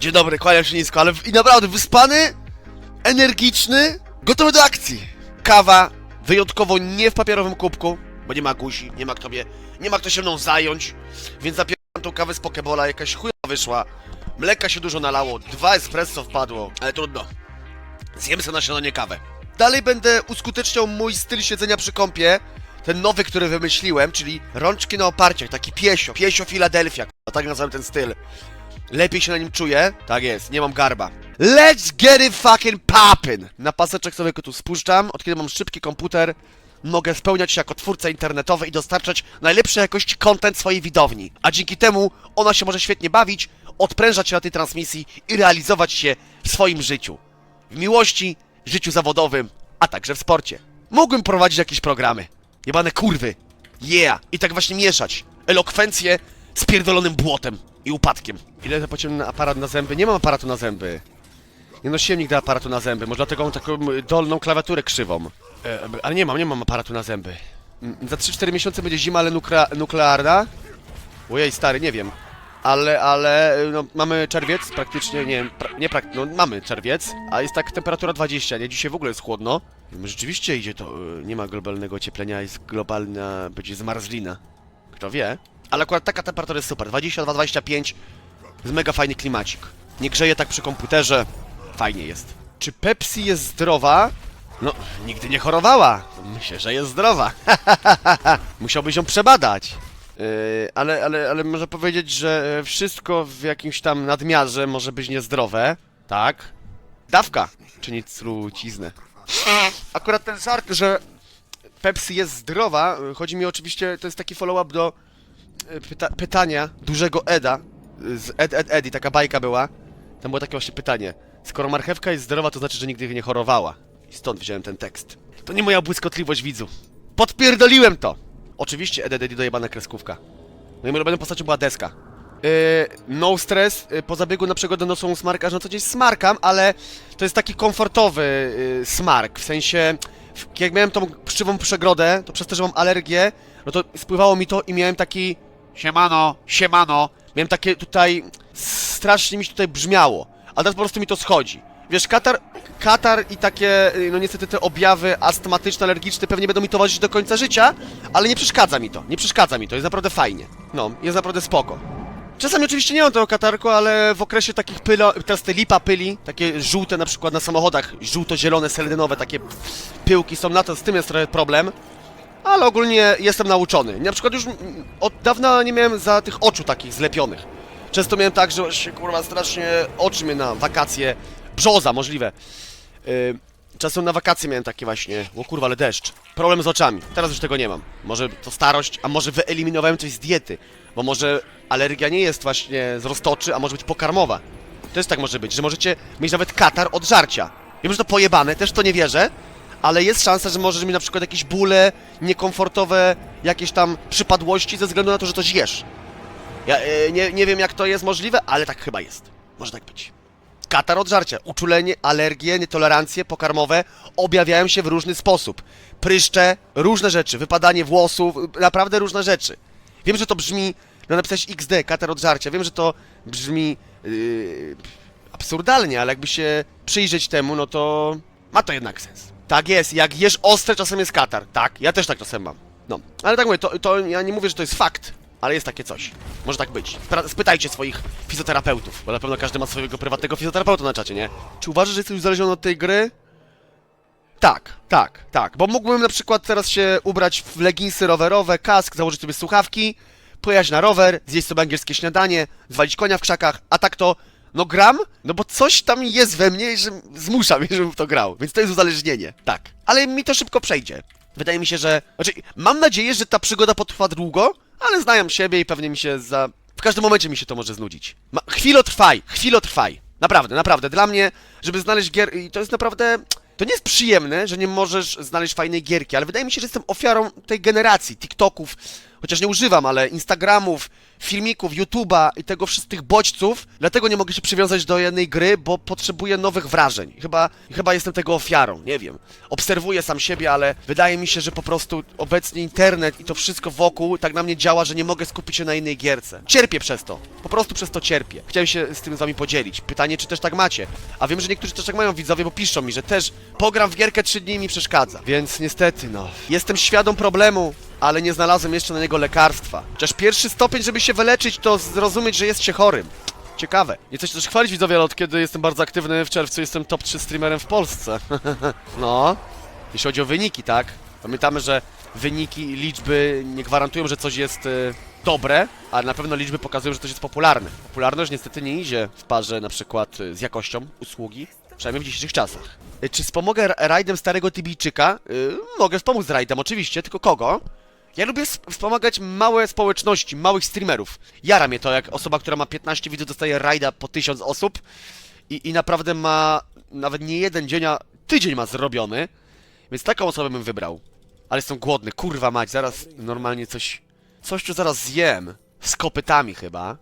Dzień dobry, kłaniam się nisko, ale w- i naprawdę wyspany, energiczny, gotowy do akcji. Kawa, wyjątkowo nie w papierowym kubku, bo nie ma guzi, nie ma kto mnie, nie ma kto się mną zająć, więc zapieram tą kawę z Pokebola, jakaś chuja wyszła. Mleka się dużo nalało, dwa espresso wpadło, ale trudno. Zjemy sobie na śniadanie kawę. Dalej będę uskuteczniał mój styl siedzenia przy kąpie, ten nowy, który wymyśliłem, czyli rączki na oparciach, taki piesio, piesio Philadelphia, k***a, tak nazywam ten styl. Lepiej się na nim czuję? Tak jest, nie mam garba. Let's get it fucking poppin'! Na paseczek sobie go tu spuszczam, od kiedy mam szybki komputer, mogę spełniać się jako twórca internetowy i dostarczać najlepszej jakości content swojej widowni. A dzięki temu ona się może świetnie bawić, odprężać się na tej transmisji i realizować się w swoim życiu. W miłości, życiu zawodowym, a także w sporcie. Mógłbym prowadzić jakieś programy. Jebane kurwy. Yeah! I tak właśnie mieszać elokwencję z pierdolonym błotem i upadkiem. Ile zapłaciłem na aparat na zęby? Nie mam aparatu na zęby. Nie nosiłem nigdy aparatu na zęby, może dlatego mam taką y, dolną klawiaturę krzywą. E, ale nie mam, nie mam aparatu na zęby. Mm, Za 3-4 miesiące będzie zima, ale nukle nuklearna. Ojej, stary, nie wiem. Ale, ale, y, no, mamy czerwiec, praktycznie, nie wiem, pra nie prak no, mamy czerwiec, a jest tak temperatura 20, nie? Dzisiaj w ogóle jest chłodno. No, Rzeczywiście idzie to, y, nie ma globalnego ocieplenia, jest globalna, będzie zmarzlina. Kto wie? Ale akurat taka temperatura jest super, 22-25, jest mega fajny klimacik. Nie grzeje tak przy komputerze, fajnie jest. Czy Pepsi jest zdrowa? No, nigdy nie chorowała. Myślę, że jest zdrowa. Musiałbyś ją przebadać. Yy, ale, ale, ale można powiedzieć, że e, wszystko w jakimś tam nadmiarze może być niezdrowe. Tak? Dawka czyni truciznę. Akurat ten żart, że Pepsi jest zdrowa, y, chodzi mi oczywiście, to jest taki follow-up do pyta pytania dużego Eda, z Ed, Ed, Edi, taka bajka była. Tam było takie właśnie pytanie. Skoro marchewka jest zdrowa, to znaczy, że nigdy nie chorowała. I stąd wziąłem ten tekst. To nie moja błyskotliwość widzu. Podpierdoliłem to! Oczywiście Ed, Ed, Edi dojebana kreskówka. No moją ulubioną postacią była deska. Yy, no stres, yy, po zabiegu na przygodę nosą smarka, że na co dzień smarkam, ale to jest taki komfortowy yy, smark, w sensie, w, jak miałem tą krzywą przegrodę, to przez to, że mam alergię, no to spływało mi to i miałem taki siemano, siemano, miałem takie tutaj, strasznie mi się tutaj brzmiało, a teraz po prostu mi to schodzi. Wiesz, katar, katar i takie, yy, no niestety te objawy astmatyczne, alergiczne pewnie będą mi towarzyszyć do końca życia, ale nie przeszkadza mi to, nie przeszkadza mi to, jest naprawdę fajnie. No, jest naprawdę spoko. Czasami oczywiście nie mam tego katarku, ale w okresie takich pylo, teraz te lipa pyli, takie żółte na przykład na samochodach, żółto-zielone, seledynowe, takie pyłki są na to, z tym jest trochę problem. Ale ogólnie jestem nauczony. Na przykład już od dawna nie miałem za tych oczu takich zlepionych. Często miałem tak, że się kurwa strasznie oczy mnie na wakacje, brzoza możliwe. Yy, czasem na wakacje miałem takie właśnie, o kurwa, ale deszcz. Problem z oczami. Teraz już tego nie mam. Może to starość, a może wyeliminowałem coś z diety. Bo może alergia nie jest właśnie z roztoczy, a może być pokarmowa. Też tak może być, że możecie mieć nawet katar od żarcia. Wiem, że to pojebane, też to nie wierzę, ale jest szansa, że możesz mieć na przykład jakieś bóle, niekomfortowe, jakieś tam przypadłości ze względu na to, że to zjesz. Ja e, nie, nie wiem, jak to jest możliwe, ale tak chyba jest. Może tak być. Katar od żarcia, uczulenie, alergie, nietolerancje pokarmowe objawiają się w różny sposób. Pryszcze, różne rzeczy, wypadanie włosów, naprawdę różne rzeczy. Wiem, że to brzmi, no napisać XD, katar od żarcia, wiem, że to brzmi yy, absurdalnie, ale jakby się przyjrzeć temu, no to ma to jednak sens. Tak jest, jak jesz ostre, czasem jest katar. Tak, ja też tak czasem mam. No, ale tak mówię, to, to ja nie mówię, że to jest fakt, ale jest takie coś. Może tak być. Spra- spytajcie swoich fizjoterapeutów, bo na pewno każdy ma swojego prywatnego fizjoterapeuta na czacie, nie? Czy uważasz, że jesteś uzależniony od tej gry? Tak, tak, tak, bo mógłbym na przykład teraz się ubrać w leginsy rowerowe, kask, założyć sobie słuchawki, pojechać na rower, zjeść sobie angielskie śniadanie, zwalić konia w krzakach, a tak to, no gram, no bo coś tam jest we mnie, że zmusza mnie, żebym w to grał, więc to jest uzależnienie, tak. Ale mi to szybko przejdzie. Wydaje mi się, że, znaczy, mam nadzieję, że ta przygoda potrwa długo, ale znam siebie i pewnie mi się za... W każdym momencie mi się to może znudzić. Ma... Chwilotrwaj, chwilotrwaj. Naprawdę, naprawdę. Dla mnie, żeby znaleźć gier... I to jest naprawdę... To nie jest przyjemne, że nie możesz znaleźć fajnej gierki, ale wydaje mi się, że jestem ofiarą tej generacji TikToków, chociaż nie używam, ale Instagramów, filmików, YouTube'a i tego wszystkich bodźców, dlatego nie mogę się przywiązać do jednej gry, bo potrzebuję nowych wrażeń. Chyba, chyba jestem tego ofiarą, nie wiem. Obserwuję sam siebie, ale wydaje mi się, że po prostu obecnie internet i to wszystko wokół tak na mnie działa, że nie mogę skupić się na innej gierce. Cierpię przez to. Po prostu przez to cierpię. Chciałem się z tym z wami podzielić. Pytanie, czy też tak macie. A wiem, że niektórzy też tak mają widzowie, bo piszą mi, że też pogram w gierkę 3 dni i mi przeszkadza. Więc niestety, no. Jestem świadom problemu, ale nie znalazłem jeszcze na niego lekarstwa. Chociaż pierwszy stopień, żeby się wyleczyć, to zrozumieć, że jest się chorym. Ciekawe. Nie się też chwalić widzowie, ale od kiedy jestem bardzo aktywny w czerwcu, jestem top 3 streamerem w Polsce. no. Jeśli chodzi o wyniki, tak? Pamiętamy, że wyniki i liczby nie gwarantują, że coś jest y, dobre, ale na pewno liczby pokazują, że coś jest popularne. Popularność niestety nie idzie w parze na przykład y, z jakością usługi, przynajmniej w dzisiejszych czasach. Y, Czy wspomogę ra- rajdem starego Tibijczyka? Y, mogę wspomóc z rajdem, oczywiście, tylko kogo? Ja lubię sp- wspomagać małe społeczności, małych streamerów. Jara mnie to, jak osoba, która ma 15 widzów, dostaje rajda po 1000 osób i, i naprawdę ma nawet nie jeden dzień, a tydzień ma zrobiony. Więc taką osobę bym wybrał. Ale jestem głodny, kurwa mać, zaraz normalnie coś... Coś tu zaraz zjem. Z kopytami chyba.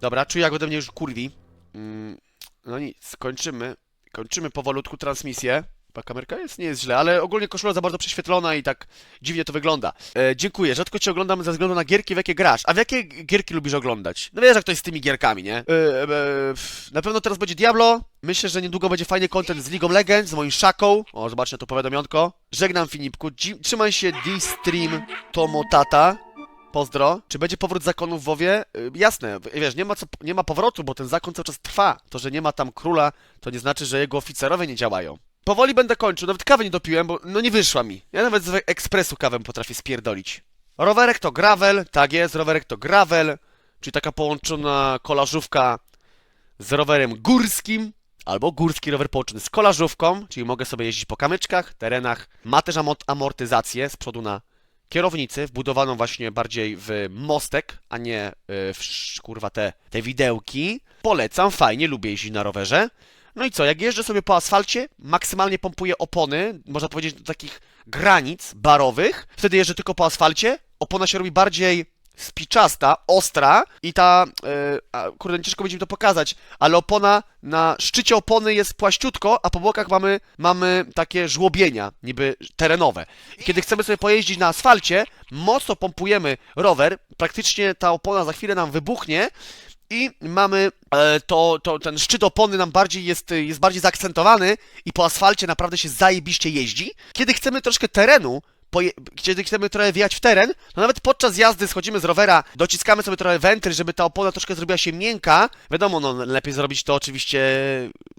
Dobra, czuję jak ode mnie już kurwi. Mm, no nic, kończymy. Kończymy powolutku transmisję. Ta kamerka jest, nie jest źle, ale ogólnie koszula za bardzo prześwietlona i tak dziwnie to wygląda. E, dziękuję, rzadko cię oglądam ze względu na gierki, w jakie grasz. A w jakie gierki lubisz oglądać? No wiesz, jak to jest z tymi gierkami, nie? E, e, na pewno teraz będzie Diablo. Myślę, że niedługo będzie fajny content z League of Legends, z moim szaką. O, zobaczcie to powiadomionko. Żegnam Filipku, Dzi- trzymaj się D-Stream Tomotata. Pozdro. Czy będzie powrót zakonów w WoWie? Y, jasne, w- wiesz, nie ma, co, nie ma powrotu, bo ten zakon cały czas trwa. To, że nie ma tam króla, to nie znaczy, że jego oficerowie nie działają. Powoli będę kończył, nawet kawy nie dopiłem, bo no nie wyszła mi. Ja nawet z ekspresu kawę potrafię spierdolić. Rowerek to gravel, tak jest, rowerek to gravel, czyli taka połączona kolażówka z rowerem górskim, albo górski rower połączony z kolażówką, czyli mogę sobie jeździć po kamyczkach, terenach. Ma też amo- amortyzację z przodu na kierownicy, wbudowaną właśnie bardziej w mostek, a nie y, w kurwa te, te widełki. Polecam, fajnie, lubię jeździć na rowerze. No i co, jak jeżdżę sobie po asfalcie, maksymalnie pompuję opony, można powiedzieć do takich granic barowych, wtedy jeżdżę tylko po asfalcie, opona się robi bardziej spiczasta, ostra i ta, a, kurde, ciężko będzie mi to pokazać, ale opona, na szczycie opony jest płaściutko, a po bokach mamy, mamy takie żłobienia, niby terenowe. I kiedy chcemy sobie pojeździć na asfalcie, mocno pompujemy rower, praktycznie ta opona za chwilę nam wybuchnie, i mamy e, to, to, ten szczyt opony nam bardziej jest, jest bardziej zaakcentowany i po asfalcie naprawdę się zajebiście jeździ. Kiedy chcemy troszkę terenu, kiedy chcemy trochę wjechać w teren, to nawet podczas jazdy schodzimy z rowera, dociskamy sobie trochę wentyl, żeby ta opona troszkę zrobiła się miękka. Wiadomo, no lepiej zrobić to oczywiście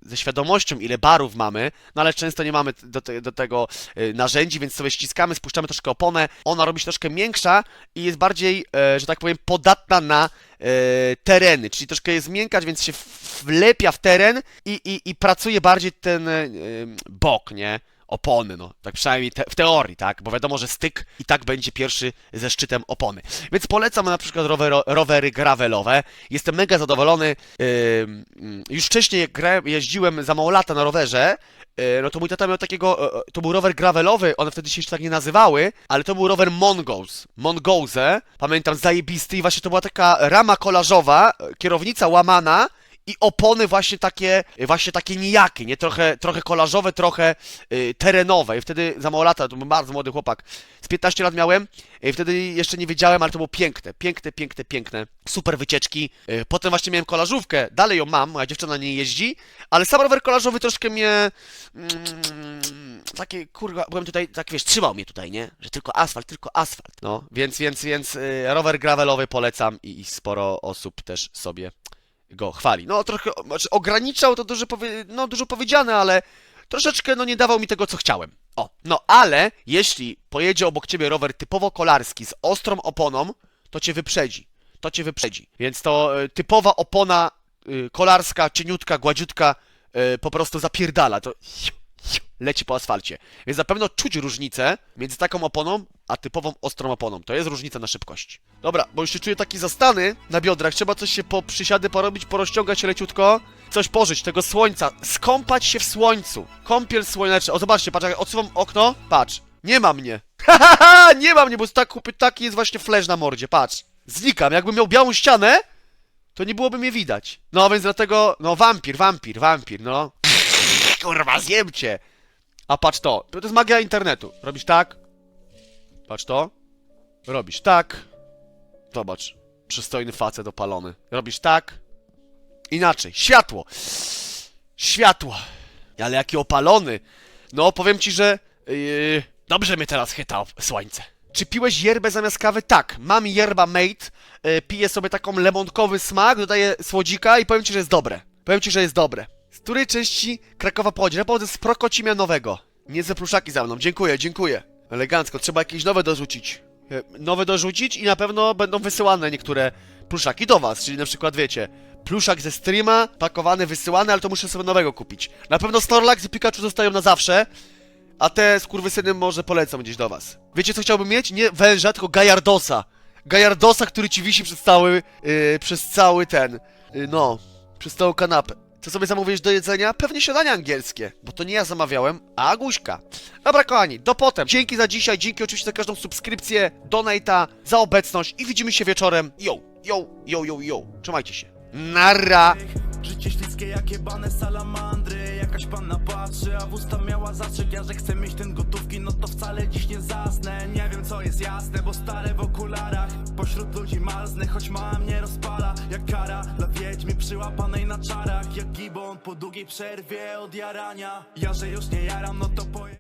ze świadomością, ile barów mamy, no ale często nie mamy do, te, do tego e, narzędzi, więc sobie ściskamy, spuszczamy troszkę oponę, ona robi się troszkę miększa i jest bardziej, e, że tak powiem, podatna na tereny, czyli troszkę jest miękka, więc się wlepia w teren i, i, i pracuje bardziej ten e, bok, nie? Opony, no, tak przynajmniej te, w teorii, tak, bo wiadomo, że styk i tak będzie pierwszy ze szczytem opony. Więc polecam na przykład rower, rowery gravelowe. Jestem mega zadowolony. Ym, już wcześniej grałem, jeździłem za mało lata na rowerze, yy, no to mój tata miał takiego, e, e, to był rower gravelowy, one wtedy się jeszcze tak nie nazywały, ale to był rower Mongoose, Mongoose, pamiętam, zajebisty i właśnie to była taka rama kolażowa, e, kierownica łamana, i opony właśnie takie, właśnie takie nijakie, nie? Trochę, trochę kolażowe, trochę y, terenowe. I wtedy za mało lata, to był bardzo młody chłopak. Z 15 lat miałem, i wtedy jeszcze nie wiedziałem, ale to było piękne, piękne, piękne, piękne. Super wycieczki. Y, Potem właśnie miałem kolażówkę, dalej ją mam, moja dziewczyna na niej jeździ, ale sam rower kolażowy troszkę mnie... Mm, takie, kurwa, byłem tutaj, tak wiesz, trzymał mnie tutaj, nie? Że tylko asfalt, tylko asfalt. No, więc, więc, więc y, rower gravelowy polecam i, i sporo osób też sobie go chwali. No trochę, znaczy ograniczał to dużo, powie, no, dużo powiedziane, ale troszeczkę no nie dawał mi tego, co chciałem. O, no ale jeśli pojedzie obok ciebie rower typowo kolarski z ostrą oponą, to cię wyprzedzi. To cię wyprzedzi. Więc to y, typowa opona y, kolarska, cieniutka, gładziutka y, po prostu zapierdala. To leci po asfalcie. Więc na pewno czuć różnicę między taką oponą, a typową ostrą oponą. To jest różnica na szybkości. Dobra, bo już się czuję taki zastany na biodrach. Trzeba coś się po przysiady porobić, porozciągać się leciutko. Coś pożyć, tego słońca. Skąpać się w słońcu. Kąpiel słoneczny. O, zobaczcie, patrz, jak odsuwam okno. Patrz. Nie ma mnie. Hahaha, nie ma mnie, bo tak, taki jest właśnie flash na mordzie, patrz. Znikam. Jakbym miał białą ścianę, to nie byłoby mnie widać. No więc dlatego, no wampir, wampir, wampir, no. Kurwa, zjem cię. A patrz to. To jest magia internetu. Robisz tak. Patrz to. Robisz tak. Zobacz. Przystojny facet opalony. Robisz tak. Inaczej. Światło. Światło. Ale jaki opalony. No, powiem ci, że... Yy, dobrze mnie teraz chyta słońce. Czy piłeś yerbę zamiast kawy? Tak. Mam yerba mate. Yy, piję sobie taką lemonkowy smak, dodaję słodzika i powiem ci, że jest dobre. Powiem ci, że jest dobre. Z której części Krakowa pochodzi? Ja pochodzę z Prokocimia Nowego. Nie ze pluszaki za mną. Dziękuję, dziękuję. Elegancko. Trzeba jakieś nowe dorzucić. E, Nowe dorzucić i na pewno będą wysyłane niektóre pluszaki do was. Czyli na przykład, wiecie, pluszak ze streama, pakowany, wysyłany, ale to muszę sobie nowego kupić. Na pewno Snorlax i Pikachu zostają na zawsze, a te skurwysyny może polecą gdzieś do was. Wiecie co chciałbym mieć? Nie węża, tylko Gajardosa. Gajardosa, który ci wisi przez cały, yy, przez cały ten, yy, no, przez całą kanapę. Co sobie zamówisz do jedzenia? Pewnie śniadanie angielskie, bo to nie ja zamawiałem, a Aguśka. Dobra kochani, do potem. Dzięki za dzisiaj, dzięki oczywiście za każdą subskrypcję, donata, za obecność i widzimy się wieczorem. Yo, yo, yo, yo, yo. Trzymajcie się. Nara! Życie śliskie jak jebane salamandry. Jakaś panna patrzy, a w usta miała zastrzyk. Ja, że chcę mieć ten gotówki, no to wcale dziś nie zasnę. Nie wiem co jest jasne, bo stare w okularach. Pośród ludzi malzny, choć mała mnie rozpala. Jak kara dla wiedźmy przyłapanej na czarach. Jak gibon po długiej przerwie od jarania. Ja, że już nie jaram, no to poje...